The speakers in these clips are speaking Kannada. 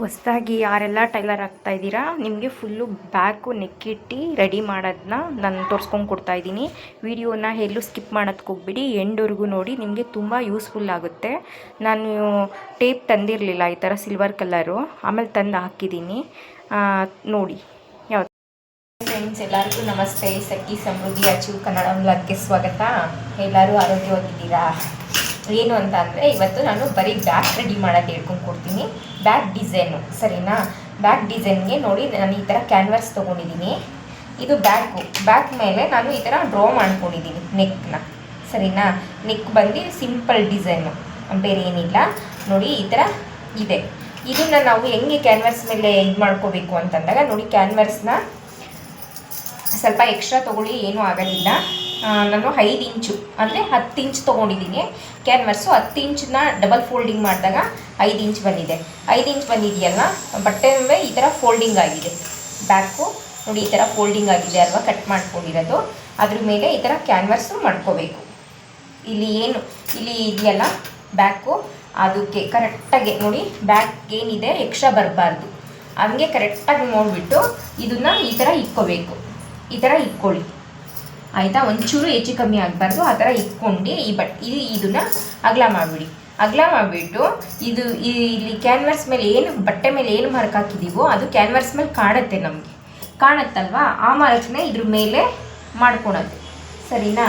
ಹೊಸ್ದಾಗಿ ಯಾರೆಲ್ಲ ಟೈಲರ್ ಆಗ್ತಾ ಇದ್ದೀರಾ, ನಿಮಗೆ ಫುಲ್ಲು ಬ್ಯಾಕು ನೆಕ್ಕಿಟ್ಟು ರೆಡಿ ಮಾಡೋದನ್ನ ನಾನು ತೋರಿಸ್ಕೊಂಡು ಕೊಡ್ತಾ ಇದ್ದೀನಿ. ವಿಡಿಯೋನ ಎಲ್ಲೂ ಸ್ಕಿಪ್ ಮಾಡೋದಕ್ಕೆ ಹೋಗ್ಬಿಡಿ, ಎಂಡ್ವರೆಗೂ ನೋಡಿ, ನಿಮಗೆ ತುಂಬ ಯೂಸ್ಫುಲ್ ಆಗುತ್ತೆ. ನಾನು ಟೇಪ್ ತಂದಿರಲಿಲ್ಲ ಈ ಥರ ಸಿಲ್ವರ್ ಕಲರು, ಆಮೇಲೆ ತಂದು ಹಾಕಿದ್ದೀನಿ. ನೋಡಿ, ಯಾವ ಫ್ರೆಂಡ್ಸ್ ಎಲ್ಲರಿಗೂ ನಮಸ್ತೆ. ಸಖಿ ಸಮೃದ್ಧಿ ಅಚೀವ್ ಕನ್ನಡ ಮೂಲಕ್ಕೆ ಸ್ವಾಗತ. ಎಲ್ಲರೂ ಆರೋಗ್ಯವಾಗಿದ್ದೀರಾ? ಏನು ಅಂತ ಅಂದರೆ, ಇವತ್ತು ನಾನು ಬರೀ ಬ್ಯಾಕ್ ರೆಡಿ ಮಾಡೋದು ಹೇಳ್ಕೊಂಡು ಕೊಡ್ತೀನಿ. ಬ್ಯಾಗ್ ಡಿಸೈನು, ಸರಿನಾ? ಬ್ಯಾಕ್ ಡಿಸೈನ್ಗೆ ನೋಡಿ, ನಾನು ಈ ಥರ ಕ್ಯಾನ್ವಾಸ್ ತೊಗೊಂಡಿದ್ದೀನಿ ಇದು ಬ್ಯಾಕು ಬ್ಯಾಕ್ ಮೇಲೆ ನಾನು ಈ ಥರ ಡ್ರಾ ಮಾಡ್ಕೊಂಡಿದ್ದೀನಿ ನೆಕ್ನ ಸರಿನಾ? ನೆಕ್ ಬಂದು ಸಿಂಪಲ್ ಡಿಸೈನು, ಬೇರೆ ಏನಿಲ್ಲ. ನೋಡಿ, ಈ ಥರ ಇದೆ. ಇದನ್ನ ನಾವು ಹೆಂಗೆ ಕ್ಯಾನ್ವಾಸ್ ಮೇಲೆ ಇದು ಮಾಡ್ಕೋಬೇಕು ಅಂತಂದಾಗ, ನೋಡಿ ಕ್ಯಾನ್ವಾಸ್ನ ಸ್ವಲ್ಪ ಎಕ್ಸ್ಟ್ರಾ ತೊಗೊಳ್ಳಿ, ಏನೂ ಆಗೋದಿಲ್ಲ ನಾನು ಐದು ಇಂಚು, ಅಂದರೆ ಹತ್ತು ಇಂಚ್ ತೊಗೊಂಡಿದ್ದೀನಿ ಕ್ಯಾನ್ವರ್ಸು ಹತ್ತು ಇಂಚನ್ನ ಡಬಲ್ ಫೋಲ್ಡಿಂಗ್ ಮಾಡಿದಾಗ ಐದು ಇಂಚ್ ಬಂದಿದೆ. ಐದು ಇಂಚ್ ಬಂದಿದೆಯಲ್ಲ, ಬಟ್ಟೆ ಮೇಲೆ ಈ ಥರ ಫೋಲ್ಡಿಂಗ್ ಆಗಿದೆ. ಬ್ಯಾಕು ನೋಡಿ ಈ ಥರ ಫೋಲ್ಡಿಂಗ್ ಆಗಿದೆ ಅಲ್ವಾ ಕಟ್ ಮಾಡ್ಕೊಂಡಿರೋದು. ಅದ್ರ ಮೇಲೆ ಈ ಥರ ಕ್ಯಾನ್ವರ್ಸು ಮಾಡ್ಕೋಬೇಕು. ಇಲ್ಲಿ ಏನು, ಇಲ್ಲಿ ಇದೆಯಲ್ಲ ಬ್ಯಾಕು ಅದಕ್ಕೆ ಕರೆಕ್ಟಾಗಿ ನೋಡಿ ಬ್ಯಾಕ್ ಏನಿದೆ ಎಕ್ಸ್ಟ್ರಾ ಬರಬಾರ್ದು. ಹಂಗೆ ಕರೆಕ್ಟಾಗಿ ನೋಡಿಬಿಟ್ಟು ಇದನ್ನು ಈ ಥರ ಇಟ್ಕೋಬೇಕು. ಈ ಥರ ಇಕ್ಕೊಳ್ಳಿ ಆಯಿತಾ? ಒಂಚೂರು ಹೆಚ್ಚು ಕಮ್ಮಿ ಆಗಬಾರ್ದು. ಆ ಥರ ಇಟ್ಕೊಂಡು ಈ ಬಟ್ ಇದು ಇದನ್ನು ಅಗಲ ಮಾಡಿಬಿಡಿ. ಅಗಲ ಮಾಡಿಬಿಟ್ಟು ಇದು ಇಲ್ಲಿ ಕ್ಯಾನ್ವಾಸ್ ಮೇಲೆ ಏನು ಬಟ್ಟೆ ಮೇಲೆ ಏನು ಮಾರ್ಕ್ ಹಾಕಿದ್ದೀವೋ ಅದು ಕ್ಯಾನ್ವಾಸ್ ಮೇಲೆ ಕಾಣುತ್ತೆ ನಮಗೆ. ಕಾಣುತ್ತಲ್ವಾ? ಆ ಮಾರ್ಕ್ನ ಇದ್ರ ಮೇಲೆ ಮಾಡ್ಕೊಳೋದು. ಸರಿನಾ?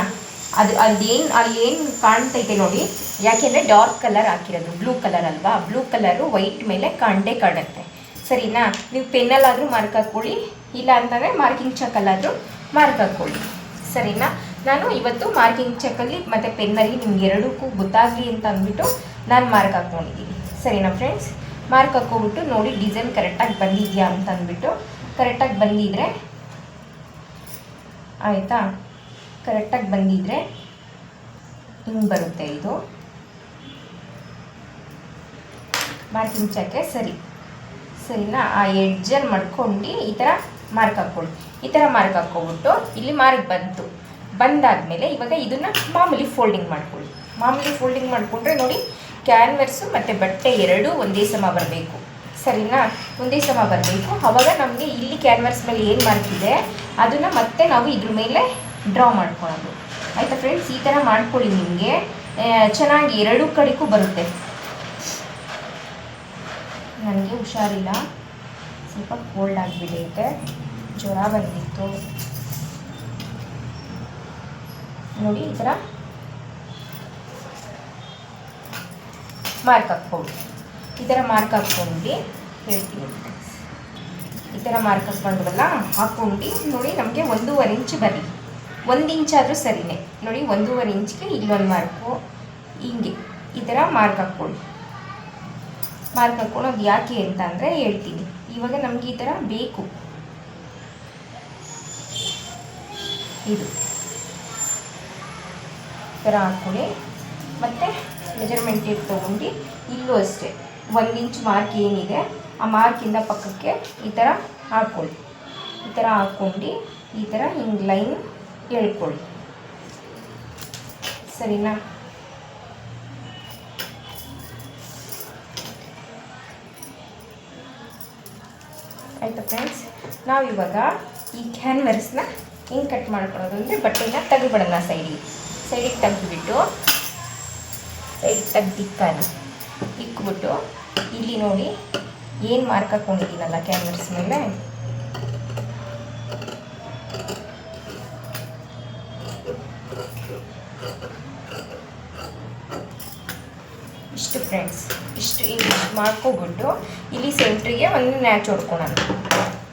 ಅದು ಅದೇನು ಅಲ್ಲಿ ಏನು ಕಾಣ್ತೈತೆ ನೋಡಿ. ಯಾಕೆಂದರೆ ಡಾರ್ಕ್ ಕಲರ್ ಹಾಕಿರೋದು. ಬ್ಲೂ ಕಲರ್ ಅಲ್ವಾ? ಬ್ಲೂ ಕಲರು ವೈಟ್ ಮೇಲೆ ಕಾಣದೇ ಕಾಣುತ್ತೆ. ಸರಿನಾ? ನೀವು ಪೆನ್ನಲ್ಲಾದರೂ ಮಾರ್ಕ್ ಹಾಕ್ಕೊಳ್ಳಿ ಇಲ್ಲ ಅಂತಂದರೆ ಮಾರ್ಕಿಂಗ್ ಚಕಲ್ಲಾದರೂ ಮಾರ್ಕ್ ಹಾಕ್ಕೊಳ್ಳಿ ಸರಿನಾ ನಾನು ಇವತ್ತು ಮಾರ್ಕಿಂಗ್ ಚೆಕ್ಕಲ್ಲಿ ಮತ್ತು ಪೆನ್ನಲ್ಲಿ ನಿಮ್ಗೆ ಎರಡಕ್ಕೂ ಗೊತ್ತಾಗಲಿ ಅಂತ ಅಂದ್ಬಿಟ್ಟು ನಾನು ಮಾರ್ಕ್ ಹಾಕ್ಕೊಂಡಿದ್ದೀನಿ. ಸರಿನಾ ಫ್ರೆಂಡ್ಸ್? ಮಾರ್ಕ್ ಹಾಕ್ಕೊಬಿಟ್ಟು ನೋಡಿ ಡಿಸೈನ್ ಕರೆಕ್ಟಾಗಿ ಬಂದಿದೆಯಾ ಅಂತ ಅಂದ್ಬಿಟ್ಟು. ಕರೆಕ್ಟಾಗಿ ಬಂದಿದ್ರೆ ಆಯಿತಾ? ಕರೆಕ್ಟಾಗಿ ಬಂದಿದ್ರೆ ಹಿಂಗೆ ಬರುತ್ತೆ ಇದು. ಮಾರ್ಕಿಂಗ್ ಚಕ್ಕೆ ಸರಿ. ಸರಿನಾ? ಆ ಎಡ್ಜಲ್ಲಿ ಮಡ್ಕೊಂಡು ಈ ಥರ ಮಾರ್ಕ್ ಹಾಕ್ಕೊಳ್ಳಿ ಈ ಥರ ಮಾರ್ಕ್ ಹಾಕ್ಕೊಬಿಟ್ಟು ಇಲ್ಲಿ ಮಾರ್ಕ್ ಬಂತು. ಬಂದಾದಮೇಲೆ ಇವಾಗ ಇದನ್ನು ಮಾಮೂಲಿ ಫೋಲ್ಡಿಂಗ್ ಮಾಡ್ಕೊಳ್ಳಿ. ಮಾಮೂಲಿ ಫೋಲ್ಡಿಂಗ್ ಮಾಡಿಕೊಂಡ್ರೆ ನೋಡಿ ಕ್ಯಾನ್ವರ್ಸು ಮತ್ತು ಬಟ್ಟೆ ಎರಡೂ ಒಂದೇ ಸಮ ಬರಬೇಕು. ಸರಿನಾ? ಒಂದೇ ಸಮ ಬರಬೇಕು. ಅವಾಗ ನಮಗೆ ಇಲ್ಲಿ ಕ್ಯಾನ್ವರ್ಸ್ ಮೇಲೆ ಏನು ಮಾರ್ಕ್ ಇದೆ, ಅದನ್ನು ಮತ್ತೆ ನಾವು ಇದ್ರ ಮೇಲೆ ಡ್ರಾ ಮಾಡ್ಕೊಳ್ಳೋದು. ಆಯಿತಾ ಫ್ರೆಂಡ್ಸ್ ಈ ಥರ ಮಾಡ್ಕೊಳ್ಳಿ ನಿಮಗೆ. ಚೆನ್ನಾಗಿ ಎರಡೂ ಕಡೆಗೂ ಬರುತ್ತೆ. ನನಗೆ ಹುಷಾರಿಲ್ಲ. ಸ್ವಲ್ಪ ಕೋಲ್ಡ್ ಆಗಿಬಿಟ್ಟೈತೆ. ಜ್ವರ ಬಂದಿತ್ತು ನೋಡಿ, ಈ ಥರ ಮಾರ್ಕ್ ಹಾಕ್ಕೊಂಡು ಈ ಥರ ಮಾರ್ಕ್ ಹಾಕ್ಕೊಂಡು ಹೇಳ್ತೀನಿ. ಈ ಥರ ಮಾರ್ಕ್ ಹಾಕ್ಕೊಂಡ್ವಲ್ಲ ಹಾಕ್ಕೊಂಡು ನೋಡಿ ನಮಗೆ ಒಂದೂವರೆ ಇಂಚ್ ಬರಲಿ ಒಂದು ಇಂಚಾದರೂ ಸರಿನೇ. ನೋಡಿ, ಒಂದೂವರೆ ಇಂಚ್ಗೆ ಇಲ್ಲೊಂದು ಮಾರ್ಕು ಹಿಂಗೆ ಈ ಥರ ಮಾರ್ಕ್ ಹಾಕ್ಕೊಳ್ಳಿ ಮಾರ್ಕ್ ಹಾಕ್ಕೊಳ್ಳೋದು ಯಾಕೆ ಅಂತ ಅಂದರೆ ಹೇಳ್ತೀನಿ. ಇವಾಗ ನಮಗೆ ಈ ಥರ ಬೇಕು. ಇದು. ಥರ ಹಾಕ್ಕೊಳ್ಳಿ. ಮತ್ತು ಮೆಜರ್ಮೆಂಟ್ ಟೇಪ್ ತೊಗೊಂಡು ಇಲ್ಲೂ ಅಷ್ಟೇ. ಒಂದು ಇಂಚ್ ಮಾರ್ಕ್ ಏನಿದೆ, ಆ ಮಾರ್ಕಿಂದ ಪಕ್ಕಕ್ಕೆ ಈ ಥರ ಹಾಕ್ಕೊಳ್ಳಿ. ಈ ಥರ ಹಾಕ್ಕೊಂಡು ಈ ಥರ ಹಿಂಗೆ ಲೈನ್ ಎಳ್ಕೊಳ್ಳಿ. ಸರಿನಾ? ಆಯಿತಾ ಫ್ರೆಂಡ್ಸ್ ನಾವಿವಾಗ ಈ ಕ್ಯಾನ್ವರ್ಸ್ನ ಹೆಂಗೆ ಕಟ್ ಮಾಡ್ಕೊಳ್ಳೋದು ಅಂದರೆ ಬಟ್ಟೆನ ತೆಗೆದ್ಬಿಡೋಣ ಸೈಡಿಗೆ. ಸೈಡಿಗೆ ತೆಗೆದುಬಿಟ್ಟು, ಸೈಡಿಗೆ ತೆಗ್ದಿಕ್ಕಾಗಿ ಇಕ್ಬಿಟ್ಟು ಇಲ್ಲಿ ನೋಡಿ ಏನು ಮಾರ್ಕ್ ಹಾಕ್ಕೊಂಡಿದ್ದೀನಲ್ಲ ಕ್ಯಾನ್ವರ್ಸ್ ಮೇಲೆ? ಇಷ್ಟು ಫ್ರೆಂಡ್ಸ್ ಇಷ್ಟು ಇಷ್ಟು ಮಾಡ್ಕೊಬಿಟ್ಟು ಇಲ್ಲಿ ಸೆಂಟ್ರಿಗೆ ಒಂದು ನ್ಯಾಚ್ ಹೊಡ್ಕೊಳೋಣ.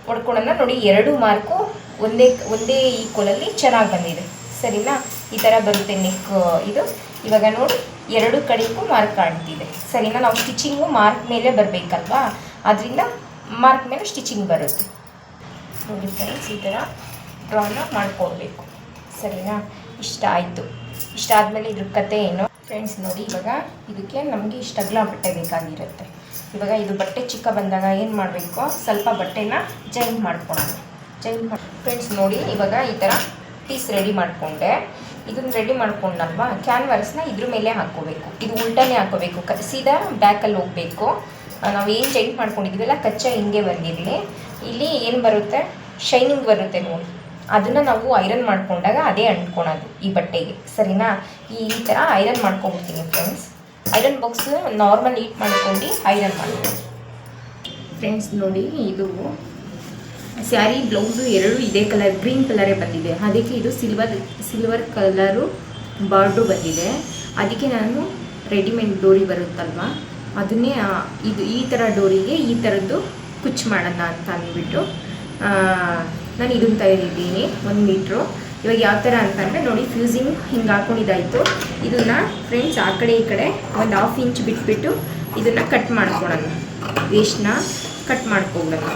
ಹೊಡ್ಕೊಳೋಣ ನೋಡಿ ಎರಡು ಮಾರ್ಕು ಒಂದೇ ಒಂದೇ ಈಕ್ವಲಲ್ಲಿ ಚೆನ್ನಾಗಿ ಬಂದಿದೆ. ಸರಿನಾ? ಈ ಥರ ಬರುತ್ತೆ ನೆಕ್ ಇದು. ಇವಾಗ ನೋಡಿ, ಎರಡು ಕಡೆಗೂ ಮಾರ್ಕ್ ಕಾಣ್ತಿದೆ. ಸರಿನಾ? ನಾವು ಸ್ಟಿಚಿಂಗು ಮಾರ್ಕ್ ಮೇಲೆ ಬರಬೇಕಲ್ವಾ? ಅದರಿಂದ ಮಾರ್ಕ್ ಮೇಲೆ ಸ್ಟಿಚಿಂಗ್ ಬರುತ್ತೆ. ನೋಡಿ ಫ್ರೆಂಡ್ಸ್ ಈ ಥರ ಡ್ರಾನ ಮಾಡ್ಕೊಳ್ಬೇಕು. ಸರಿನಾ? ಇಷ್ಟ ಆಯಿತು. ಇಷ್ಟ ಆದಮೇಲೆ ಇದ್ರ ಕತೆ ಏನು? ಫ್ರೆಂಡ್ಸ್ ನೋಡಿ, ಇವಾಗ ಇದಕ್ಕೆ ನಮಗೆ ಇಷ್ಟ ಅಗಲ ಬಟ್ಟೆ ಬೇಕಾಗಿರುತ್ತೆ. ಇವಾಗ ಇದು ಬಟ್ಟೆ ಚಿಕ್ಕ ಬಂದಾಗ ಏನು ಮಾಡಬೇಕು? ಸ್ವಲ್ಪ ಬಟ್ಟೆನ ಜೈನ್ ಮಾಡ್ಕೊಳೋಣ ಮಾಡಿ ಫ್ರೆಂಡ್ಸ್ ನೋಡಿ, ಇವಾಗ ಈ ಥರ ಪೀಸ್ ರೆಡಿ ಮಾಡಿಕೊಂಡೆ. ಇದನ್ನ ರೆಡಿ ಮಾಡ್ಕೊಂಡಲ್ವಾ? ಕ್ಯಾನ್ವರ್ಸ್ನ ಇದ್ರ ಮೇಲೆ ಹಾಕ್ಕೋಬೇಕು. ಇದು ಉಲ್ಟಾನೇ ಹಾಕೋಬೇಕು ಕ, ಸೀದಾ ಬ್ಯಾಕಲ್ಲಿ ಹೋಗಬೇಕು. ನಾವು ಏನು ಚೇಂಜ್ ಮಾಡ್ಕೊಂಡಿದ್ದೀವಲ್ಲ ಕಚ್ಚಾ ಹಿಂಗೆ ಬಂದಿರಲಿ. ಇಲ್ಲಿ ಏನು ಬರುತ್ತೆ? ಶೈನಿಂಗ್ ಬರುತ್ತೆ ನೋಡಿ. ಅದನ್ನು ನಾವು ಐರನ್ ಮಾಡ್ಕೊಂಡಾಗ ಅದೇ ಅಂಟ್ಕೊಳೋದು ಈ ಬಟ್ಟೆಗೆ. ಸರಿನಾ? ಈ ಥರ iron ಮಾಡ್ಕೊಬಿಡ್ತೀನಿ friends iron box normal heat ಮಾಡ್ಕೊಂಡು ಐರನ್ ಮಾಡ್ತೀನಿ ಫ್ರೆಂಡ್ಸ್ ನೋಡಿ, ಇದು ಸ್ಯಾರಿ, ಬ್ಲೌಸು ಎರಡು ಇದೇ ಕಲರ್, ಗ್ರೀನ್ ಕಲರೇ ಬಂದಿದೆ. ಅದಕ್ಕೆ ಇದು ಸಿಲ್ವರ್ ಸಿಲ್ವರ್ ಕಲರು ಬಾರ್ಡ್ರು ಬಂದಿದೆ. ಅದಕ್ಕೆ ನಾನು ರೆಡಿಮೇಡ್ ಡೋರಿ ಬರುತ್ತಲ್ವ? ಅದನ್ನೇ ಇದು ಈ ಥರ ಡೋರಿಗೆ ಈ ಥರದ್ದು ಕುಚ್ ಮಾಡೋಣ ಅಂತ ಅಂದ್ಬಿಟ್ಟು ನಾನು ಇದನ್ನು ತೆಗೆದಿದ್ದೀನಿ ಒಂದು ಮೀಟ್ರು. ಇವಾಗ ಯಾವ ಥರ ಅಂತಂದರೆ ನೋಡಿ, ಫ್ಯೂಸಿಂಗ್ ಹಿಂಗೆ ಹಾಕೊಂಡಿದ್ದಾಯಿತು. ಇದನ್ನು ಫ್ರೆಂಡ್ಸ್, ಆ ಕಡೆ ಈ ಕಡೆ ಒಂದು ಹಾಫ್ ಇಂಚ್ ಬಿಟ್ಬಿಟ್ಟು ಇದನ್ನು ಕಟ್ ಮಾಡ್ಕೊಳೋಣ ವೇಸ್ಟ್ನ ಕಟ್ ಮಾಡ್ಕೊಬಿಡೋಣ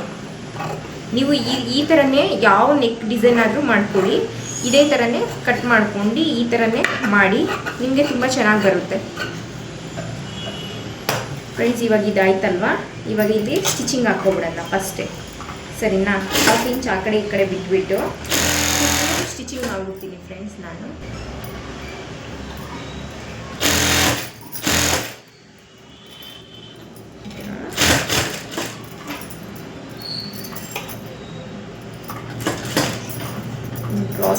ನೀವು ಈ ಈ ಥರನೇ ಯಾವ ನೆಕ್ ಡಿಸೈನ್ ಆದರೂ ಮಾಡ್ಕೊಳ್ಳಿ. ಇದೇ ಥರನೇ ಕಟ್ ಮಾಡ್ಕೊಂಡು ಈ ಥರನೇ ಮಾಡಿ, ನಿಮಗೆ ತುಂಬ ಚೆನ್ನಾಗಿ ಬರುತ್ತೆ. ಫ್ರೆಂಡ್ಸ್ ಇವಾಗ ಇದಾಯ್ತಲ್ವಾ? ಇವಾಗ ಇಲ್ಲಿ ಸ್ಟಿಚಿಂಗ್ ಹಾಕ್ಕೊಬಿಡೋಣ ಫಸ್ಟೇ ಸರಿನಾ? ಹಾಫ್ ಇಂಚ್ ಆ ಕಡೆ ಈ ಕಡೆ ಬಿಟ್ಬಿಟ್ಟು. ಸ್ಟಿಚಿಂಗ್ ಮಾಡ್ಬಿಡ್ತೀನಿ ಫ್ರೆಂಡ್ಸ್ ನಾನು.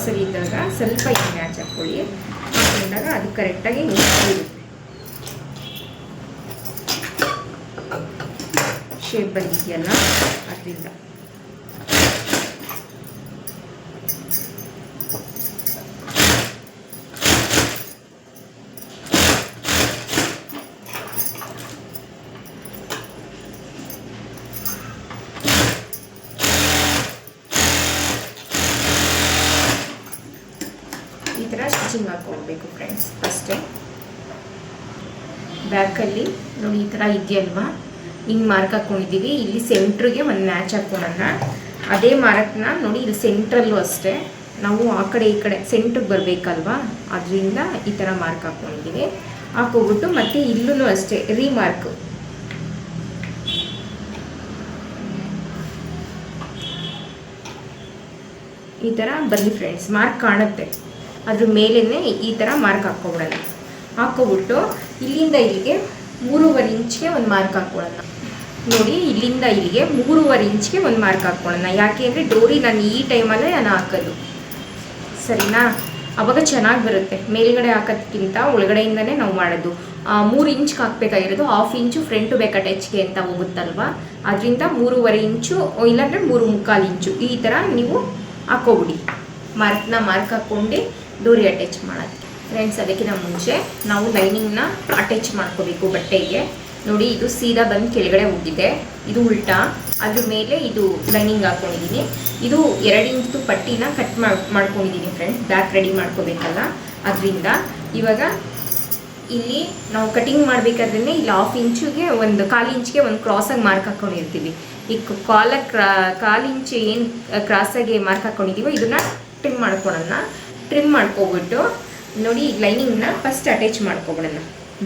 ಗ್ರಾಸರಿ ಇದ್ದಾಗ ಸ್ವಲ್ಪ ಎಣ್ಣೆ ಹಾಕೊಳ್ಳಿ ಹಾಕೊಂಡಾಗ ಅದು ಕರೆಕ್ಟಾಗಿ ಇರುತ್ತೆ. ಶೇಪ್ ಬಂದಿದೆಯಲ್ಲ ಅದರಿಂದ ಈ ಥರ ಸ್ಟಿಚಿಂಗ್ ಹಾಕ್ಕೊಳ್ಬೇಕು ಫ್ರೆಂಡ್ಸ್ ಅಷ್ಟೇ. ಬ್ಯಾಕಲ್ಲಿ ನೋಡಿ ಈ ಥರ ಇದೆಯಲ್ವಾ? ಹಿಂಗೆ ಮಾರ್ಕ್ ಹಾಕ್ಕೊಂಡಿದ್ದೀವಿ ಇಲ್ಲಿ ಸೆಂಟ್ರಿಗೆ ಒಂದು ಮ್ಯಾಚ್ ಹಾಕ್ಕೊಳ್ಳೋಣ ಅದೇ ಮಾರ್ಕ್ನ ನೋಡಿ ಇಲ್ಲಿ ಸೆಂಟ್ರಲ್ಲೂ ಅಷ್ಟೇ. ನಾವು ಆ ಕಡೆ ಈ ಕಡೆ ಸೆಂಟ್ರಿಗೆ ಬರಬೇಕಲ್ವಾ? ಅದರಿಂದ ಈ ಥರ ಮಾರ್ಕ್ ಹಾಕ್ಕೊಂಡಿದ್ದೀವಿ ಹಾಕೋಬಿಟ್ಟು ಮತ್ತೆ ಇಲ್ಲೂ ಅಷ್ಟೇ ರೀಮಾರ್ಕ್ ಈ ಥರ ಬರಲಿ ಫ್ರೆಂಡ್ಸ್ ಮಾರ್ಕ್ ಕಾಣುತ್ತೆ. ಅದ್ರ ಮೇಲೇ ಈ ಥರ ಮಾರ್ಕ್ ಹಾಕ್ಕೊಬಿಡೋಣ. ಹಾಕ್ಕೊಬಿಟ್ಟು ಇಲ್ಲಿಂದ ಇಲ್ಲಿಗೆ ಮೂರುವರೆ ಇಂಚ್ಗೆ ಒಂದು ಮಾರ್ಕ್ ಹಾಕ್ಕೊಳ್ಳೋಣ ನೋಡಿ, ಇಲ್ಲಿಂದ ಇಲ್ಲಿಗೆ ಮೂರುವರೆ ಇಂಚ್ಗೆ ಒಂದು ಮಾರ್ಕ್ ಹಾಕ್ಕೊಳ್ಳೋಣ ಯಾಕೆ ಅಂದರೆ ಡೋರಿ ನಾನು ಈ ಟೈಮಲ್ಲೇ ನಾನು ಹಾಕೋದು. ಸರಿನಾ? ಅವಾಗ ಚೆನ್ನಾಗಿ ಬರುತ್ತೆ. ಮೇಲ್ಗಡೆ ಹಾಕೋದಕ್ಕಿಂತ ಒಳಗಡೆಯಿಂದನೇ ನಾವು ಮಾಡೋದು. ಮೂರು ಇಂಚ್ಗೆ ಹಾಕ್ಬೇಕಾಗಿರೋದು ಹಾಫ್ ಇಂಚು ಫ್ರಂಟು ಬೇಕು ಅಟ್ಯಾಚ್ಗೆ ಅಂತ ಹೋಗುತ್ತಲ್ವ? ಅದರಿಂದ ಮೂರುವರೆ ಇಂಚು ಇಲ್ಲಾಂದರೆ ಮೂರು ಮುಕ್ಕಾಲು ಇಂಚು. ಈ ಥರ ನೀವು ಹಾಕೋಬಿಡಿ ಮಾರ್ಕ್ನ ಮಾರ್ಕ್ ಹಾಕ್ಕೊಂಡು ಡೋರಿ ಅಟ್ಯಾಚ್ ಮಾಡೋದು ಫ್ರೆಂಡ್ಸ್ ಅದಕ್ಕಿಂತ ಮುಂಚೆ ನಾವು ಲೈನಿಂಗ್ನ ಅಟ್ಯಾಚ್ ಮಾಡ್ಕೋಬೇಕು ಬಟ್ಟೆಗೆ. ನೋಡಿ, ಇದು ಸೀದಾ ಬಂದು ಕೆಳಗಡೆ ಹೋಗಿದೆ. ಇದು ಉಲ್ಟಾ. ಅದ್ರ ಮೇಲೆ ಇದು ಲೈನಿಂಗ್ ಹಾಕ್ಕೊಂಡಿದ್ದೀನಿ ಇದು ಎರಡು ಇಂಚು ಪಟ್ಟಿನ ಕಟ್ ಮಾಡ್ಕೊಂಡಿದ್ದೀನಿ ಫ್ರೆಂಡ್ಸ್ ಬ್ಯಾಕ್ ರೆಡಿ ಮಾಡ್ಕೋಬೇಕಲ್ಲ. ಅದರಿಂದ ಇವಾಗ ಇಲ್ಲಿ ನಾವು ಕಟಿಂಗ್ ಮಾಡಬೇಕಾದ್ರೆ ಇಲ್ಲಿ ಹಾಫ್ ಇಂಚಿಗೆ ಒಂದು, ಕಾಲು ಇಂಚಿಗೆ ಒಂದು ಕ್ರಾಸಾಗಿ ಮಾರ್ಕ್ ಹಾಕ್ಕೊಂಡಿರ್ತೀವಿ ಈ ಕಾಲ ಕ್ರಾ, ಕಾಲು ಇಂಚು ಏನು ಕ್ರಾಸಾಗಿ ಮಾರ್ಕ್ ಹಾಕ್ಕೊಂಡಿದ್ದೀವೋ ಇದನ್ನು ಟ್ರಿಮ್ ಮಾಡ್ಕೊಳ್ಳೋಣ ಟ್ರಿಮ್ ಮಾಡ್ಕೊಬಿಟ್ಟು ನೋಡಿ ಲೈನಿಂಗ್ನ ಫಸ್ಟ್ ಅಟ್ಯಾಚ್ ಮಾಡ್ಕೊಬಿಡೋಣ.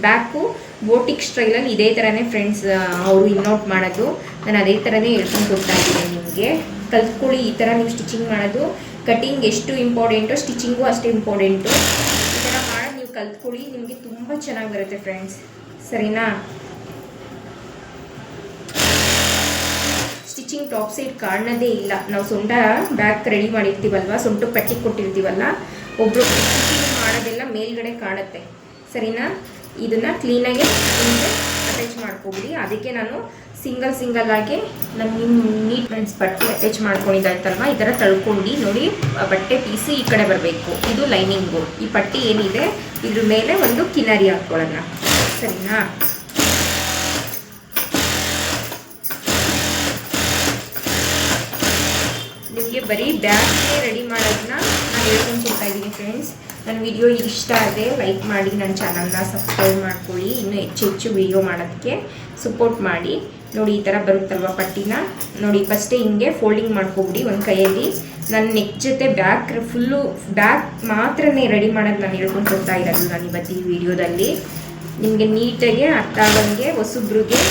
ಬ್ಯಾಕು ಬೋಟಿಕ್ ಸ್ಟೈಲಲ್ಲಿ ಇದೇ ಥರನೇ ಫ್ರೆಂಡ್ಸ್ ಅವರು ಇನ್ನೌಟ್ ಮಾಡೋದು. ನಾನು ಅದೇ ಥರನೇ ಹೇಳ್ಕೊಂಡು ಕೊಡ್ತಾ ಇದ್ದೀನಿ ನಿಮಗೆ. ಕಲ್ತ್ಕೊಳ್ಳಿ, ಈ ಥರ ನೀವು ಸ್ಟಿಚಿಂಗ್ ಮಾಡೋದು. ಕಟಿಂಗ್ ಎಷ್ಟು ಇಂಪಾರ್ಟೆಂಟು ಸ್ಟಿಚಿಂಗು ಅಷ್ಟೇ ಇಂಪಾರ್ಟೆಂಟು ಈ ಥರ ಮಾಡೋದು ನೀವು ಕಲ್ತ್ಕೊಳ್ಳಿ, ನಿಮಗೆ ತುಂಬ ಚೆನ್ನಾಗಿ ಬರುತ್ತೆ ಫ್ರೆಂಡ್ಸ್ ಸರಿನಾ? ಸ್ಟಿಚಿಂಗ್ ಟಾಪ್ ಸೈಡ್ ಕಾಣೋದೇ ಇಲ್ಲ. ನಾವು ಸೊಂಟ ಬ್ಯಾಕ್ ರೆಡಿ ಮಾಡಿರ್ತೀವಲ್ವ? ಸೊಂಟ ಪಟ್ಟಿ ಕೊಟ್ಟಿರ್ತೀವಲ್ಲ? ಒಬ್ಬರು ಸ್ಟಿಚಿಂಗ್ ಮಾಡೋದೆಲ್ಲ ಮೇಲ್ಗಡೆ ಕಾಣುತ್ತೆ. ಸರಿನಾ? ಇದನ್ನು ಕ್ಲೀನಾಗಿ ಹಿಂಗೆ ಅಟ್ಯಾಚ್ ಮಾಡ್ಕೊಬಿಡಿ. ಅದಕ್ಕೆ ನಾನು ಸಿಂಗಲ್ ಸಿಂಗಲ್ ಆಗಿ ನಮ್ಮ ನೀಟ್ ಫ್ರೆಂಡ್ಸ್ ಬಟ್ಟೆ ಅಟ್ಯಾಚ್ ಮಾಡ್ಕೊಂಡಿದ್ದಾಯ್ತಲ್ವ? ಈ ಥರ ತಳ್ಕೊಂಡು ನೋಡಿ ಬಟ್ಟೆ ಪೀಸು ಈ ಕಡೆ ಬರಬೇಕು. ಇದು ಲೈನಿಂಗು ಈ ಪಟ್ಟಿ ಏನಿದೆ? ಇದ್ರ ಮೇಲೆ ಒಂದು ಕಿನಾರಿ ಹಾಕ್ಕೊಳ್ಳೋಣ ಸರಿನಾ ನಿಮಗೆ ಬರೀ ಬ್ಯಾಗ್ಗೆ ರೆಡಿ ಮಾಡೋದನ್ನ ನಾನು ಹೇಳ್ಕೊಂಡು ಕೊಡ್ತಾ ಇದ್ದೀನಿ ಫ್ರೆಂಡ್ಸ್ ನನ್ನ ವಿಡಿಯೋ ಇಷ್ಟ ಆದರೆ ಲೈಕ್ ಮಾಡಿ ನನ್ನ ಚಾನಲ್ನ ಸಬ್ಸ್ಕ್ರೈಬ್ ಮಾಡ್ಕೊಳ್ಳಿ. ಇನ್ನೂ ಹೆಚ್ಚು ಹೆಚ್ಚು ವಿಡಿಯೋ ಮಾಡೋದಕ್ಕೆ ಸಪೋರ್ಟ್ ಮಾಡಿ. ನೋಡಿ, ಈ ಥರ ಬರುತ್ತಲ್ವ ಪಟ್ಟಿನ? ನೋಡಿ ಫಸ್ಟೇ ಹಿಂಗೆ ಫೋಲ್ಡಿಂಗ್ ಮಾಡ್ಕೊಬಿಡಿ ಒಂದು ಕೈಯಲ್ಲಿ. ನನ್ನ ನೆಕ್ ಜೊತೆ ಬ್ಯಾಕ್ ಫುಲ್ಲು ಬ್ಯಾಕ್ ಮಾತ್ರನೇ ರೆಡಿ ಮಾಡೋದು ನಾನು ಹೇಳ್ಕೊಂಡು ಕೊಡ್ತಾ ಇರೋದು ನಾನು ಇವತ್ತು ಈ ವಿಡಿಯೋದಲ್ಲಿ ನಿಮಗೆ ನೀಟಾಗಿ ಅರ್ಥ ಆಗೋಂಗೆ ಹೊಸಬ್ರಿಗೆ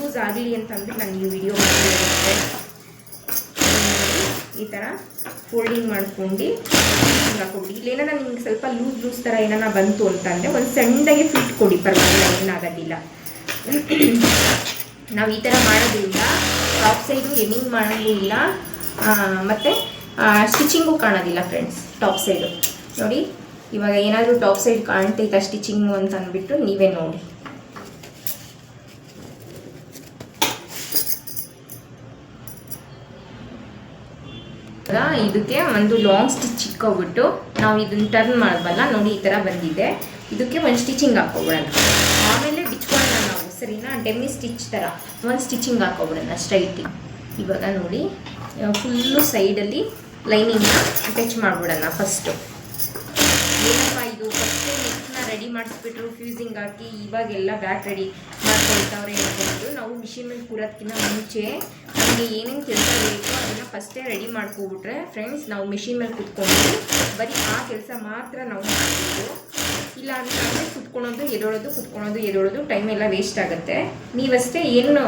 ಯೂಸ್ ಆಗಲಿ ಅಂತಂದ್ರೆ ನಾನು ಈ ವಿಡಿಯೋ ಮಾಡಿರೋದು ಈ ಥರ ಫೋಲ್ಡಿಂಗ್ ಮಾಡ್ಕೊಂಡು ಇಲ್ಲೇನ ಇಲ್ಲೇನಾರ ನಿಮ್ಗೆ ಸ್ವಲ್ಪ ಲೂಸ್ ಲೂಸ್ ಥರ ಏನಾರ ಬಂತು ಅಂತಂದರೆ ಒಂದು ಸಣ್ಣದಾಗಿ ಫಿಟ್ ಕೊಡಿ, ಪರವಾಗಿಲ್ಲ ಏನಾಗೋದಿಲ್ಲ ನಾವು ಈ ಥರ ಮಾಡೋದ್ರಿಂದ ಟಾಪ್ ಸೈಡು ಎನಿಂಗ್ ಮಾಡೋದೂ ಇಲ್ಲ ಮತ್ತು ಸ್ಟಿಚಿಂಗು ಕಾಣೋದಿಲ್ಲ ಫ್ರೆಂಡ್ಸ್ ಟಾಪ್ ಸೈಡು ನೋಡಿ, ಇವಾಗ ಏನಾದರೂ ಟಾಪ್ ಸೈಡ್ ಕಾಣ್ತೈತಾ ಸ್ಟಿಚಿಂಗು ಅಂತ ಅಂದ್ಬಿಟ್ಟು ನೀವೇ ನೋಡಿ. ಇದಕ್ಕೆ ಒಂದು ಲಾಂಗ್ ಸ್ಟಿಚ್ ಇಕ್ಕೊಬಿಟ್ಟು ನಾವು ಇದನ್ನ ಟರ್ನ್ ಮಾಡಬಲ್ಲ, ನೋಡಿ ಈ ಥರ ಬಂದಿದೆ. ಇದಕ್ಕೆ ಒಂದು ಸ್ಟಿಚಿಂಗ್ ಹಾಕೋಬಿಡೋಣ ಆಮೇಲೆ ಬಿಚ್ಕೊಳ್ಳೋಣ ನಾವು, ಸರಿನಾ? ಡೆಮ್ಮಿ ಸ್ಟಿಚ್ ಥರ ಒಂದು ಸ್ಟಿಚಿಂಗ್ ಹಾಕೋಬಿಡೋಣ ಸ್ಟ್ರೈಟಿಗೆ ಇವಾಗ ನೋಡಿ ಫುಲ್ಲು ಸೈಡಲ್ಲಿ ಲೈನಿಂಗ್ ಅಟ್ಯಾಚ್ ಮಾಡಿಬಿಡೋಣ ಫಸ್ಟು ಏನಪ್ಪ ಇದು? ಫಸ್ಟು ನೆಕ್ನ ರೆಡಿ ಮಾಡಿಸ್ಬಿಟ್ರು ಫ್ಯೂಸಿಂಗ್ ಹಾಕಿ, ಇವಾಗೆಲ್ಲ ಬ್ಯಾಕ್ ರೆಡಿ ಮಾಡ್ಕೊಳ್ತಾವ್ರೆ ಹೇಳ್ಬೋದು ನಾವು ಮಿಷಿನ್ ಮೇಲೆ ಕೂರೋದಕ್ಕಿಂತ ಮುಂಚೆ ನಮಗೆ ಏನೇನು ಕೆಲಸ ಬೇಕೋ ಅದನ್ನು ಫಸ್ಟೇ ರೆಡಿ ಮಾಡ್ಕೊಬಿಟ್ರೆ ಫ್ರೆಂಡ್ಸ್ ನಾವು ಮಿಷಿನ್ ಮೇಲೆ ಕುತ್ಕೊಂಡು ಬರೀ ಆ ಕೆಲಸ ಮಾತ್ರ ನಾವು ಮಾಡ್ಬೋದು. ಇಲ್ಲ ಅಂತ ಅಂದರೆ ಕುತ್ಕೊಳೋದು, ಎದೊಳೋದು ಕುತ್ಕೊಳೋದು, ಎದೊಳೋದು ಟೈಮ್ ಎಲ್ಲ ವೇಸ್ಟ್ ಆಗುತ್ತೆ. ನೀವಷ್ಟೇ ಏನು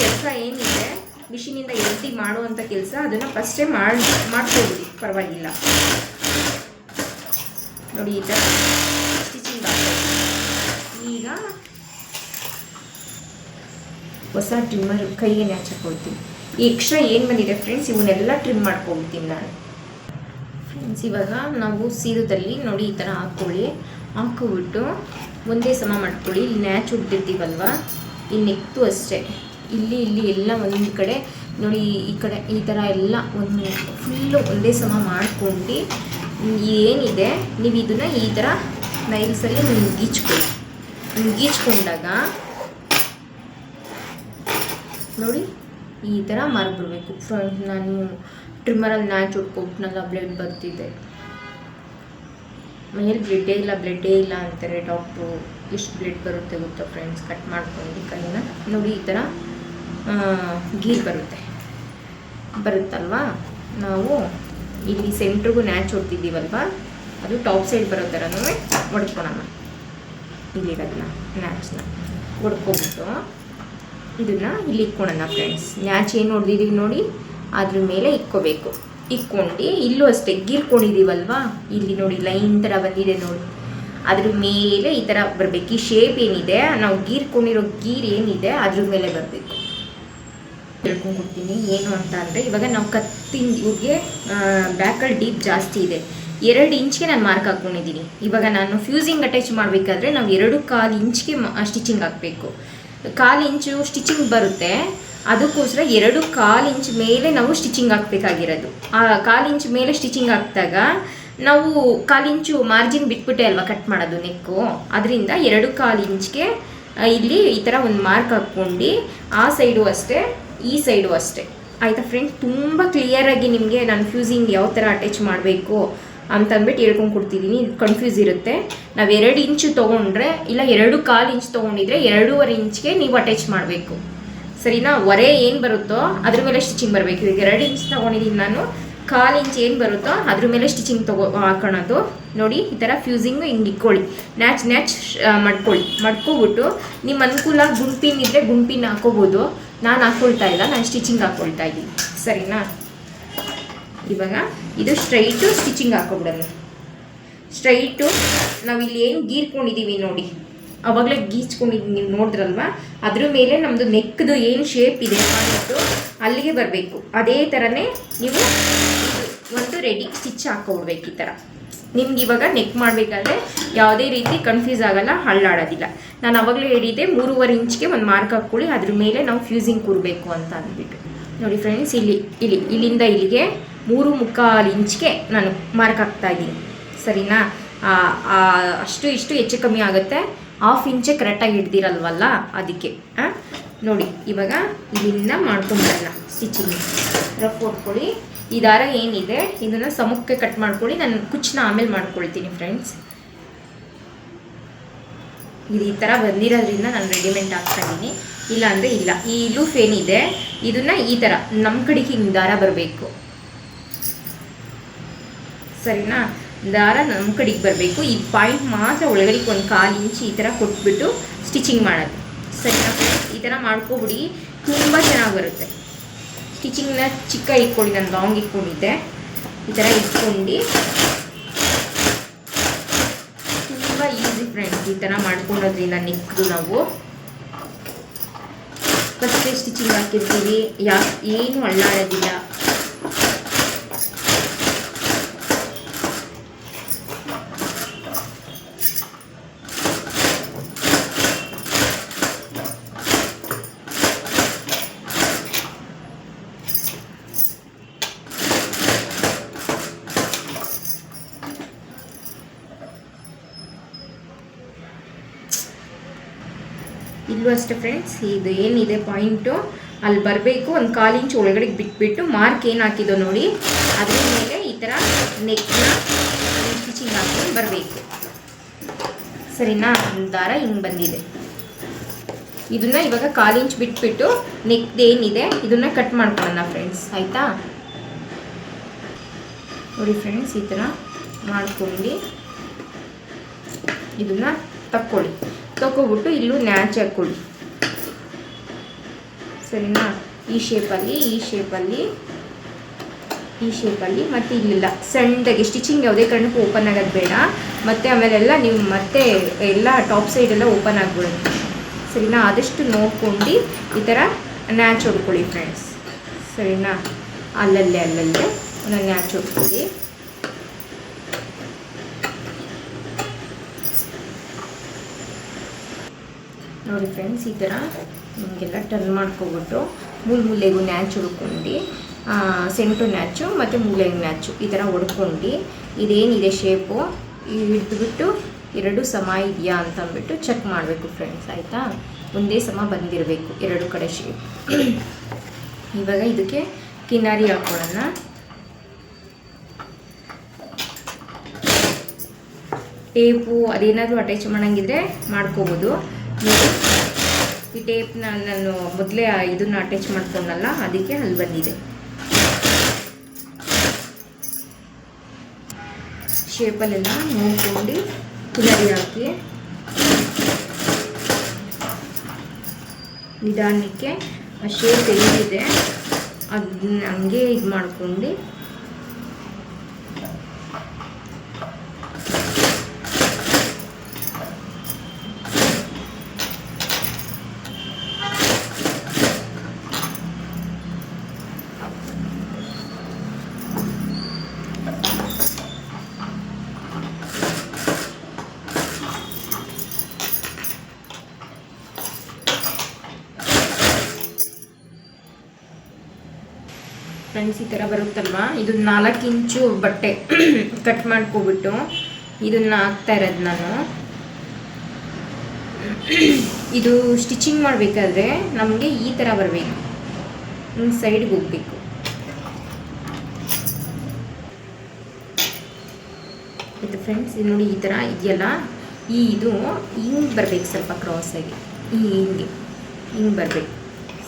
ಕೆಲಸ ಏನಿದೆ ಮಿಷಿನಿಂದ ಎಲ್ತಿ ಮಾಡುವಂಥ ಕೆಲಸ ಅದನ್ನು ಫಸ್ಟೇ ಮಾಡಿ ಮಾಡ್ಕೊಬಿಡಿ ಪರವಾಗಿಲ್ಲ. ನೋಡಿ ಈ ಥರ ಸ್ಟಿಚಿಂಗ್ ಈಗ ಹೊಸ ಟ್ರಿಮ್ಮರ್ ಕೈಗೆ ನ್ಯಾಚ್ ಹಾಕೊಳ್ತೀನಿ ಈ ಎಕ್ಸ್ಟ್ರಾ ಏನು ಬಂದಿದೆ ಫ್ರೆಂಡ್ಸ್ ಇವನ್ನೆಲ್ಲ ಟ್ರಿಮ್ ಮಾಡ್ಕೊಳ್ತೀನಿ ನಾನು. ಫ್ರೆಂಡ್ಸ್ ಇವಾಗ ನಾವು ಸೀರದಲ್ಲಿ ನೋಡಿ ಈ ಥರ ಹಾಕ್ಕೊಳ್ಳಿ. ಹಾಕ್ಕೊಬಿಟ್ಟು ಒಂದೇ ಸಮ ಮಾಡ್ಕೊಳ್ಳಿ. ಇಲ್ಲಿ ನ್ಯಾಚ್ ಉಡ್ತಿರ್ತೀವಲ್ವ ಈ ನೆಕ್ತು ಅಷ್ಟೇ. ಇಲ್ಲಿ ಇಲ್ಲಿ ಎಲ್ಲ ಒಂದು ಕಡೆ ನೋಡಿ ಈ ಕಡೆ ಈ ಥರ ಎಲ್ಲ ಒಂದು ಫುಲ್ಲು ಒಂದೇ ಸಮ ಮಾಡ್ಕೊಂಡು. ಏನಿದೆ? ನೀವು ಇದನ್ನು ಈ ಥರ ನೈಲ್ಸಲ್ಲಿ ನೀವು ಗೀಚ್ಕೊಳ್ಳಿ ನೀವು ಗೀಚ್ಕೊಂಡಾಗ ನೋಡಿ, ಈ ಥರ ಮಾರ್ಬಿಡ್ಬೇಕು ಫ್ರಂಟ್ ನಾನು ಟ್ರಿಮ್ಮರಲ್ಲಿ ನ್ಯಾಚ್ ಹೊಡ್ಕೊಬಿಟ್ನಲ್ಲ ಬ್ಲಡ್ ಬರ್ತಿದೆ. ಮೇಲೆ ಬ್ಲಡ್ಡೇ ಇಲ್ಲ ಬ್ಲಡ್ಡೇ ಇಲ್ಲ ಅಂತಾರೆ ಡಾಕ್ಟ್ರು ಎಷ್ಟು ಬ್ಲಡ್ ಬರುತ್ತೆ ಗೊತ್ತಾ ಫ್ರೆಂಡ್ಸ್ ಕಟ್ ಮಾಡ್ಕೊಂಡು ಕೈನ. ನೋಡಿ, ಈ ಥರ ಗೀರ್ ಬರುತ್ತೆ. ಬರುತ್ತಲ್ವಾ? ನಾವು ಇಲ್ಲಿ ಸೆಂಟ್ರಿಗೂ ನ್ಯಾಚ್ ಹೊಡ್ತಿದ್ದೀವಲ್ವ ಅದು ಟಾಪ್ ಸೈಡ್ ಬರೋ ಥರನೂ ಹೊಡ್ಕೊಳೋಣ ಇಲ್ಲಿರೋದನ್ನ ನ್ಯಾಚ್ನ ಹೊಡ್ಕೊಬಿಟ್ಟು ಇದನ್ನು ಇಲ್ಲಿ ಇಕ್ಕೊಳೋಣ ಫ್ರೆಂಡ್ಸ್ ನ್ಯಾಚ್ ಏನು ಹೊಡೆದಿದ್ದೀವಿ ನೋಡಿ, ಅದ್ರ ಮೇಲೆ ಇಕ್ಕೋಬೇಕು ಇಕ್ಕೊಂಡು ಇಲ್ಲೂ ಅಷ್ಟೇ ಗೀರ್ಕೊಂಡಿದ್ದೀವಲ್ವಾ ಇಲ್ಲಿ ನೋಡಿ, ಲೈನ್ ಥರ ಬಂದಿದೆ ನೋಡಿ. ಅದ್ರ ಮೇಲೆ ಈ ಥರ ಬರಬೇಕು. ಈ ಶೇಪ್ ಏನಿದೆ, ನಾವು ಗೀರ್ಕೊಂಡಿರೋ ಗೀರ್ ಏನಿದೆ, ಅದ್ರ ಮೇಲೆ ಬರಬೇಕು. ತಿಳ್ಕೊಂಡ್ಬಿಡ್ತೀನಿ, ಏನು ಅಂತ ಅಂದರೆ, ಇವಾಗ ನಾವು ಕತ್ತಿನ ಇವ್ರಿಗೆ ಬ್ಯಾಕಲ್ಲಿ ಡೀಪ್ ಜಾಸ್ತಿ ಇದೆ. ಎರಡು ಇಂಚ್ಗೆ ನಾನು ಮಾರ್ಕ್ ಹಾಕ್ಕೊಂಡಿದ್ದೀನಿ. ಇವಾಗ ನಾನು ಫ್ಯೂಸಿಂಗ್ ಅಟ್ಯಾಚ್ ಮಾಡಬೇಕಾದ್ರೆ ನಾವು ಎರಡು ಕಾಲು ಇಂಚ್ಗೆ ಸ್ಟಿಚಿಂಗ್ ಹಾಕಬೇಕು. ಕಾಲು ಇಂಚು ಸ್ಟಿಚಿಂಗ್ ಬರುತ್ತೆ. ಅದಕ್ಕೋಸ್ಕರ ಎರಡು ಕಾಲು ಇಂಚ್ ಮೇಲೆ ನಾವು ಸ್ಟಿಚಿಂಗ್ ಹಾಕ್ಬೇಕಾಗಿರೋದು. ಆ ಕಾಲು ಇಂಚ್ ಮೇಲೆ ಸ್ಟಿಚಿಂಗ್ ಹಾಕಿದಾಗ ನಾವು ಕಾಲು ಇಂಚು ಮಾರ್ಜಿನ್ ಬಿಟ್ಬಿಟ್ಟೆ ಅಲ್ವಾ ಕಟ್ ಮಾಡೋದು ನೆಕ್ಕು. ಅದರಿಂದ ಎರಡು ಕಾಲು ಇಂಚ್ಗೆ ಇಲ್ಲಿ ಈ ಥರ ಒಂದು ಮಾರ್ಕ್ ಹಾಕ್ಕೊಂಡು ಆ ಸೈಡು ಅಷ್ಟೇ, ಈ ಸೈಡು ಅಷ್ಟೇ. ಆಯಿತಾ ಫ್ರೆಂಡ್ ತುಂಬ ಕ್ಲಿಯರಾಗಿ ನಿಮಗೆ ನಾನು ಫ್ಯೂಸಿಂಗ್ ಯಾವ ಥರ ಅಟ್ಯಾಚ್ ಮಾಡಬೇಕು ಅಂತಂದ್ಬಿಟ್ಟು ಹೇಳ್ಕೊಂಡು ಕೊಡ್ತಿದ್ದೀನಿ ಕನ್ಫ್ಯೂಸ್ ಇರುತ್ತೆ. ನಾವು ಎರಡು ಇಂಚು ತೊಗೊಂಡ್ರೆ, ಇಲ್ಲ ಎರಡು ಕಾಲು ಇಂಚ್ ತೊಗೊಂಡಿದ್ರೆ ಎರಡೂವರೆ ಇಂಚ್ಗೆ ನೀವು ಅಟ್ಯಾಚ್ ಮಾಡಬೇಕು. ಸರಿನಾ? ಹೊರೆ ಏನು ಬರುತ್ತೋ ಅದ್ರ ಮೇಲೆ ಸ್ಟಿಚಿಂಗ್ ಬರಬೇಕು. ಈಗ ಎರಡು ಇಂಚ್ ತೊಗೊಂಡಿದ್ದೀನಿ ನಾನು. ಕಾಲು ಇಂಚ್ ಏನು ಬರುತ್ತೋ ಅದ್ರ ಮೇಲೆ ಸ್ಟಿಚಿಂಗ್ ತಗೋ ಹಾಕೋಣದು. ನೋಡಿ, ಈ ಥರ ಫ್ಯೂಸಿಂಗ್ ಹಿಂಗೆ ಇಕ್ಕೊಳ್ಳಿ ನ್ಯಾಚ್ ನ್ಯಾಚ್ ಮಾಡ್ಕೊಳ್ಳಿ. ಮಾಡ್ಕೊಬಿಟ್ಟು ನಿಮ್ಮ ಅನುಕೂಲ ಗುಂಪಿನ ಇದ್ದರೆ ಗುಂಪಿನ ಹಾಕೋಬೋದು. ನಾನು ಹಾಕ್ಕೊಳ್ತಾ ಇಲ್ಲ, ನಾನು ಸ್ಟಿಚಿಂಗ್ ಹಾಕ್ಕೊಳ್ತಾ ಇದ್ದೀನಿ. ಸರಿನಾ? ಇವಾಗ ಇದು ಸ್ಟ್ರೈಟು ಸ್ಟಿಚಿಂಗ್ ಹಾಕೋಬಿಡೋಣ. ಸ್ಟ್ರೈಟು ನಾವಿಲ್ಲಿ ಏನು ಗೀರ್ಕೊಂಡಿದ್ದೀವಿ ನೋಡಿ. ಅವಾಗಲೇ ಗೀಚ್ಕೊಂಡಿದ್ದು ನೀವು ನೋಡಿದ್ರಲ್ವ? ಅದ್ರ ಮೇಲೆ ನಮ್ಮದು ನೆಕ್ದು ಏನು ಶೇಪ್ ಇದೆ ಅನ್ನೋದು ಅಲ್ಲಿಗೆ ಬರಬೇಕು. ಅದೇ ಥರನೇ ನೀವು ಒಂದು ರೆಡಿ ಸ್ಟಿಚ್ ಹಾಕೊಬಿಡ್ಬೇಕು ಈ ಥರ ನಿಮ್ಗೆ ಇವಾಗ ನೆಕ್ ಮಾಡಬೇಕಾದ್ರೆ ಯಾವುದೇ ರೀತಿ ಕನ್ಫ್ಯೂಸ್ ಆಗಲ್ಲ ಹಳ್ಳಾಡೋದಿಲ್ಲ ನಾನು ಅವಾಗಲೇ ಹೇಳಿದ್ದೆ ಮೂರುವರೆ ಇಂಚ್ಗೆ ಒಂದು ಮಾರ್ಕ್ ಹಾಕ್ಕೊಳ್ಳಿ, ಅದ್ರ ಮೇಲೆ ನಾವು ಫ್ಯೂಸಿಂಗ್ ಕೂರಬೇಕು ಅಂತ ಅಂದ್ಬಿಟ್ಟು. ನೋಡಿ ಫ್ರೆಂಡ್ಸ್ ಇಲ್ಲಿ ಇಲ್ಲಿ, ಇಲ್ಲಿಂದ ಇಲ್ಲಿಗೆ ಮೂರು ಮುಕ್ಕಾಲು ಇಂಚಿಗೆ ನಾನು ಮಾರ್ಕ್ ಹಾಕ್ತಾ ಇದ್ದೀನಿ. ಸರಿನಾ? ಅಷ್ಟು ಇಷ್ಟು ಹೆಚ್ಚು ಕಮ್ಮಿ ಆಗುತ್ತೆ. ಹಾಫ್ ಇಂಚೆ ಕರೆಕ್ಟಾಗಿ ಹಿಡ್ದಿರಲ್ವಲ್ಲ ಅದಕ್ಕೆ ಹಾಂ ನೋಡಿ, ಇವಾಗ ಇಲ್ಲಿಂದ ಮಾಡ್ಕೊಂಬಿಡೋಣ ಸ್ಟಿಚಿಂಗ್ ರಫ್ ಹೊಡ್ಕೊಳ್ಳಿ. ಈ ದಾರ ಏನಿದೆ? ಇದನ್ನು ಸಮಕ್ಕೆ ಕಟ್ ಮಾಡ್ಕೊಳ್ಳಿ. ನಾನು ಕುಚ್ಚನ್ನ ಆಮೇಲೆ ಮಾಡ್ಕೊಳ್ತೀನಿ ಫ್ರೆಂಡ್ಸ್ ಇದು ಈ ಥರ ಬಂದಿರೋದ್ರಿಂದ ನಾನು ರೆಡಿಮೆಂಟ್ ಹಾಕ್ತಾ ಇದ್ದೀನಿ. ಇಲ್ಲ ಅಂದರೆ ಇಲ್ಲ. ಈ ಲೂಫ್ ಏನಿದೆ? ಇದನ್ನು ಈ ಥರ ನಮ್ಮ ಕಡೆಗೆ ಹಿಂಗೆ ದಾರ ಬರಬೇಕು. ಸರಿನಾ? ದಾರ ನಮ್ಮ ಕಡೆಗೆ ಬರಬೇಕು. ಈ ಪಾಯಿಂಟ್ ಮಾತ್ರ ಒಳಗಡೆ ಒಂದು ಕಾಲು ಇಂಚು ಈ ಥರ ಕೊಟ್ಬಿಟ್ಟು ಸ್ಟಿಚಿಂಗ್ ಮಾಡೋದು. ಸರಿನಾ? ಈ ಥರ ಮಾಡ್ಕೊಬಿಡಿ. ತುಂಬ ಚೆನ್ನಾಗಿ ಬರುತ್ತೆ. ಸ್ಟಿಚಿಂಗ್ನ ಚಿಕ್ಕ ಇಟ್ಕೊಳ್ಳಿ, ನಾನು ಲಾಂಗ್ ಇಟ್ಕೊಂಡಿದ್ದೆ. ಈ ಥರ ಇಟ್ಕೊಂಡು. ತುಂಬ ಈಸಿ ಫ್ರೆಂಡ್ಸ್, ಈ ಥರ ಮಾಡ್ಕೊಂಡೋದ್ರಿಂದ ನೆಕ್ದು ನಾವು. ಫಸ್ಟೇ ಸ್ಟಿಚಿಂಗ್ ಹಾಕಿರ್ತೀವಿ. ಯಾ ಏನು ಅಳ್ಳಾಡೋದಿಲ್ಲ ಇಲ್ಲೂ ಅಷ್ಟೇ ಫ್ರೆಂಡ್ಸ್ ಇದು ಏನಿದೆ ಪಾಯಿಂಟು ಅಲ್ಲಿ ಬರಬೇಕು, ಒಂದು ಕಾಲು ಇಂಚು ಒಳಗಡೆ ಬಿಟ್ಬಿಟ್ಟು ಮಾರ್ಕ್ ಏನು ಹಾಕಿದೋ ನೋಡಿ. ಅದ್ರ ಮೇಲೆ ಈ ಥರ ನೆಕ್ನ ಸ್ಟಿಚಿಂಗ್ ಹಾಕೊಂಡು ಬರಬೇಕು. ಸರಿನಾ? ಒಂದು ದಾರ ಹಿಂಗೆ ಬಂದಿದೆ. ಇದನ್ನ ಇವಾಗ ಕಾಲು ಇಂಚ್ ಬಿಟ್ಬಿಟ್ಟು ಏನಿದೆ, ಇದನ್ನ ಕಟ್ ಮಾಡ್ಕೊಳ್ಳೋಣ ಫ್ರೆಂಡ್ಸ್ ಆಯಿತಾ? ನೋಡಿ ಫ್ರೆಂಡ್ಸ್ ಈ ಥರ ಮಾಡ್ಕೊಂಡು ಇದನ್ನ ತಕ್ಕೊಳ್ಳಿ. ತಗೊಬಿಟ್ಟು ಇಲ್ಲೂ ನ್ಯಾಚ್ ಹಾಕ್ಕೊಳ್ಳಿ ಸರಿನಾ? ಈ ಶೇಪಲ್ಲಿ ಈ ಶೇಪಲ್ಲಿ ಈ ಶೇಪಲ್ಲಿ ಮತ್ತು ಇಲ್ಲಿಲ್ಲ. ಸಣ್ಣದಾಗಿ ಸ್ಟಿಚಿಂಗ್ ಯಾವುದೇ ಕಾರಣಕ್ಕೂ ಓಪನ್ ಆಗೋದು ಬೇಡ. ಮತ್ತು ಆಮೇಲೆಲ್ಲ ನೀವು ಮತ್ತೆ ಎಲ್ಲ ಟಾಪ್ ಸೈಡೆಲ್ಲ ಓಪನ್ ಆಗಿಬಿಡುತ್ತೆ ಸರಿನಾ? ಆದಷ್ಟು ನೋಡ್ಕೊಂಡು ಈ ಥರ ನ್ಯಾಚ್ ಹೊಡ್ಕೊಳ್ಳಿ ಫ್ರೆಂಡ್ಸ್ ಸರಿನಾ? ಅಲ್ಲಲ್ಲೇ ಅಲ್ಲಲ್ಲೇ. ನ್ಯಾಚ್ ಹೊಡ್ಕೊಳ್ಳಿ. ನೋಡಿ ಫ್ರೆಂಡ್ಸ್ ಈ ಥರ ನಿಮಗೆಲ್ಲ ಟರ್ನ್ ಮಾಡ್ಕೊಬಿಟ್ಟು ಮೂಲೆ ಮೂಲೆಗೂ ನ್ಯಾಚ್ ಹುಡ್ಕೊಂಡು ಸೆಂಟು ನ್ಯಾಚು ಮತ್ತು ಮೂಲೆಗೆ ನ್ಯಾಚು ಈ ಥರ ಹೊಡ್ಕೊಂಡು, ಇದೇನಿದೆ ಶೇಪು ಹಿಡಿದ್ಬಿಟ್ಟು ಎರಡು ಸಮ ಇದೆಯಾ ಅಂತ ಅಂದ್ಬಿಟ್ಟು ಚೆಕ್ ಮಾಡಬೇಕು ಫ್ರೆಂಡ್ಸ್ ಆಯಿತಾ? ಒಂದೇ ಸಮ ಬಂದಿರಬೇಕು ಎರಡು ಕಡೆ ಶೇಪ್ ಇವಾಗ ಇದಕ್ಕೆ ಕಿನಾರಿ ಹಾಕೊಳ್ಳೋಣ. ಟೇಪು ಅದೇನಾದರೂ ಅಟ್ಯಾಚ್ ಮಾಡೋಂಗಿದ್ರೆ ಮಾಡ್ಕೋಬೋದು. ಈ ಟೇಪ್ನ ನಾನು ಮೊದಲೇ ಇದನ್ನ ಅಟ್ಯಾಚ್ ಮಾಡ್ಕೊಂಡಲ್ಲ, ಅದಕ್ಕೆ ಅಲ್ಲಿ ಬಂದಿದೆ ಶೇಪಲ್ಲೆಲ್ಲ ನೋಡ್ಕೊಂಡು ಕುಲರಿ ಹಾಕಿ ನಿಧಾನಕ್ಕೆ ಆ ಶೇಪ್ ಎಲ್ಲಿದೆ, ಅದನ್ನ ಹಂಗೆ ಇದು ಮಾಡ್ಕೊಂಡು ಫ್ರೆಂಡ್ಸ್ ಈ ಥರ ಬರುತ್ತಲ್ವಾ? ಇದು ನಾಲ್ಕು ಇಂಚು ಬಟ್ಟೆ ಕಟ್ ಮಾಡ್ಕೊಬಿಟ್ಟು ಇದನ್ನ ಹಾಕ್ತಾ ಇರೋದು ನಾನು. ಇದು ಸ್ಟಿಚಿಂಗ್ ಮಾಡಬೇಕಾದ್ರೆ ನಮಗೆ ಈ ಥರ ಬರಬೇಕು. ಹಿಂಗೆ ಸೈಡ್ಗೆ ಹೋಗ್ಬೇಕು. ಆಯಿತು ಫ್ರೆಂಡ್ಸ್ ಇದು ನೋಡಿ ಈ ಥರ ಇದೆಯಲ್ಲ? ಈ ಇದು ಹಿಂಗೆ ಬರಬೇಕು ಸ್ವಲ್ಪ ಕ್ರಾಸಾಗಿ ಹಿಂಗೆ. ಹಿಂಗೆ ಬರಬೇಕು.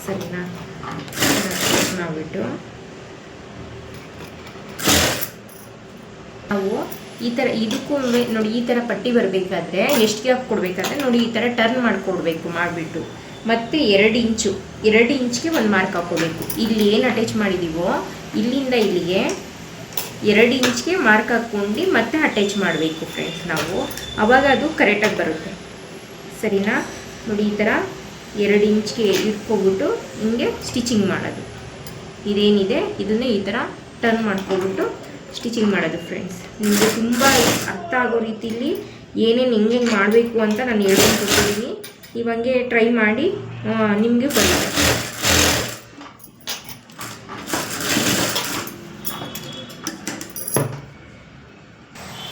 ಸರಿನಾ? ಮಾಡಿಬಿಟ್ಟು. ನಾವು ಈ ಥರ ಇದಕ್ಕೂ ನೋಡಿ, ಈ ಥರ ಪಟ್ಟಿ ಬರಬೇಕಾದ್ರೆ, ಎಷ್ಟು ಗ್ಯಾಪ್ ಕೊಡಬೇಕಾದ್ರೆ, ನೋಡಿ, ಈ ಥರ ಟರ್ನ್ ಮಾಡಿಕೊಡ್ಬೇಕು ಮಾಡಿಬಿಟ್ಟು. ಮತ್ತು ಎರಡು ಇಂಚು, ಎರಡು ಇಂಚ್ಗೆ ಒಂದು ಮಾರ್ಕ್ ಹಾಕ್ಕೋಬೇಕು. ಇಲ್ಲಿ ಏನು ಅಟ್ಯಾಚ್ ಮಾಡಿದ್ದೀವೋ ಇಲ್ಲಿಂದ ಇಲ್ಲಿಗೆ ಎರಡು ಇಂಚ್ಗೆ ಮಾರ್ಕ್ ಹಾಕ್ಕೊಂಡು ಮತ್ತೆ ಅಟ್ಯಾಚ್ ಮಾಡಬೇಕು ಫ್ರೆಂಡ್ಸ್ ನಾವು. ಆವಾಗ ಅದು ಕರೆಕ್ಟಾಗಿ ಬರುತ್ತೆ. ಸರಿನಾ? ನೋಡಿ, ಈ ಥರ ಎರಡು ಇಂಚ್ಗೆ ಇಟ್ಕೊಬಿಟ್ಟು ಹಿಂಗೆ ಸ್ಟಿಚಿಂಗ್ ಮಾಡೋದು. ಇದೇನಿದೆ? ಇದನ್ನು ಈ ಥರ ಟರ್ನ್ ಮಾಡ್ಕೊಬಿಟ್ಟು ಸ್ಟಿಚಿಂಗ್ ಮಾಡೋದು ಫ್ರೆಂಡ್ಸ್ ನಿಮಗೆ ತುಂಬ ಅರ್ಥ ಆಗೋ ರೀತಿಲಿ ಏನೇನು ಹೆಂಗೆ ಮಾಡಬೇಕು ಅಂತ ನಾನು ಹೇಳ್ಕೊಂಡು ಕೊಟ್ಟಿದ್ದೀನಿ. ಇವಂಗೆ ಟ್ರೈ ಮಾಡಿ ನಿಮಗೆ ಬರುತ್ತೆ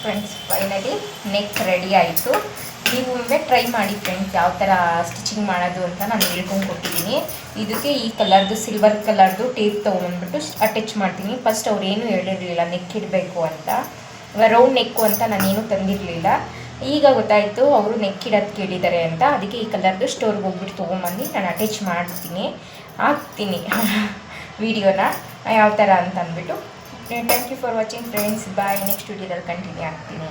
ಫ್ರೆಂಡ್ಸ್ ಫೈನಲಿ ನೆಕ್ ರೆಡಿ ಆಯಿತು. ನೀವು ಮುಂದೆ ಟ್ರೈ ಮಾಡಿ ಫ್ರೆಂಡ್ಸ್ ಯಾವ ಥರ ಸ್ಟಿಚಿಂಗ್ ಮಾಡೋದು ಅಂತ ನಾನು ಹೇಳ್ಕೊಂಡು ಕೊಟ್ಟಿದ್ದೀನಿ ಇದಕ್ಕೆ ಈ ಕಲರ್ದು ಸಿಲ್ವರ್ ಕಲರ್ದು ಟೇಪ್ ತೊಗೊಂಡ್ಬಿಟ್ಟು ಅಟ್ಯಾಚ್ ಮಾಡ್ತೀನಿ. ಫಸ್ಟ್ ಅವ್ರೇನು ಹೇಳಿರಲಿಲ್ಲ ನೆಕ್ ಇಡಬೇಕು ಅಂತ. ರೌಂಡ್ ನೆಕ್ಕು ಅಂತ ನಾನೇನು ತಂದಿರಲಿಲ್ಲ. ಈಗ ಗೊತ್ತಾಯಿತು, ಅವರು ನೆಕ್ ಇಡೋದು ಕೇಳಿದ್ದಾರೆ ಅಂತ. ಅದಕ್ಕೆ ಈ ಕಲರ್ದು ಸ್ಟೋರ್ಗೆ ಹೋಗ್ಬಿಟ್ಟು ತೊಗೊಂಬಂದು ನಾನು ಅಟ್ಯಾಚ್ ಮಾಡ್ತೀನಿ. ಹಾಕ್ತೀನಿ ವಿಡಿಯೋನ ಯಾವ ಥರ ಅಂತ ಅಂದ್ಬಿಟ್ಟು. Thank you for watching friends bye next ವಿಡಿಯೋದಲ್ಲಿ ಕಂಟಿನ್ಯೂ ಆಗ್ತೀನಿ.